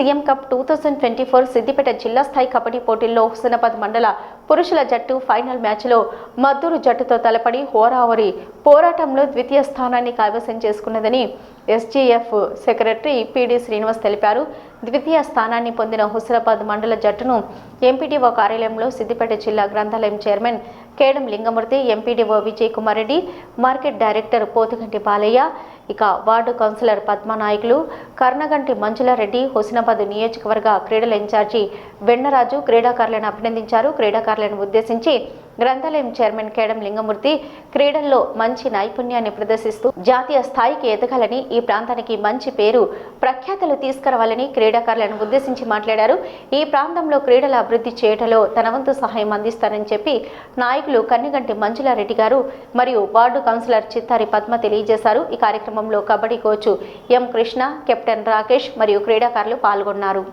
CM cup two thousand twenty four Siddipet జిల్లా స్థాయి కబడ్డీ పోటీల్లో హుసనాబాద్ మండల పురుషుల జట్టు ఫైనల్ మ్యాచ్లో మద్దూరు జట్టుతో తలపడి హోరావరి పోరాటంలో ద్వితీయ స్థానాన్ని కైవసం చేసుకున్నదని ఎస్జీఎఫ్ సెక్రటరీ పిడి శ్రీనివాస్ తెలిపారు. ద్వితీయ స్థానాన్ని పొందిన హుస్నాబాద్ మండల జట్టును ఎంపీడీఓ కార్యాలయంలో సిద్దిపేట జిల్లా గ్రంథాలయం chairman Kedam Lingamurthy MPDO Vijay Kumar Reddy market director Pothuganti Balaiah ఇక వార్డు కౌన్సిలర్ పద్మనాయకులు కర్ణగంటి మంజులారెడ్డి హుస్నాబాద్ నియోజకవర్గ క్రీడల ఇన్ఛార్జి వెన్నరాజు క్రీడాకారులను అభినందించారు. క్రీడాకారులను ఉద్దేశించి గ్రంథాలయం చైర్మన్ కేడం లింగమూర్తి క్రీడల్లో మంచి నైపుణ్యాన్ని ప్రదర్శిస్తూ జాతీయ స్థాయికి ఎదగాలని ఈ ప్రాంతానికి మంచి పేరు ప్రఖ్యాతలు తీసుకురావాలని క్రీడాకారులను ఉద్దేశించి మాట్లాడారు. ఈ ప్రాంతంలో క్రీడల అభివృద్ధి చేయటంలో తన వంతు సహాయం అందిస్తారని చెప్పి నాయకులు కన్నిగంటి మంజులారెడ్డి గారు మరియు వార్డు కౌన్సిలర్ చిత్తారి పద్మ తెలియజేశారు. ఈ కార్యక్రమంలో kabaddi coach M Krishna captain Rakesh మరియు క్రీడాకారులు పాల్గొన్నారు.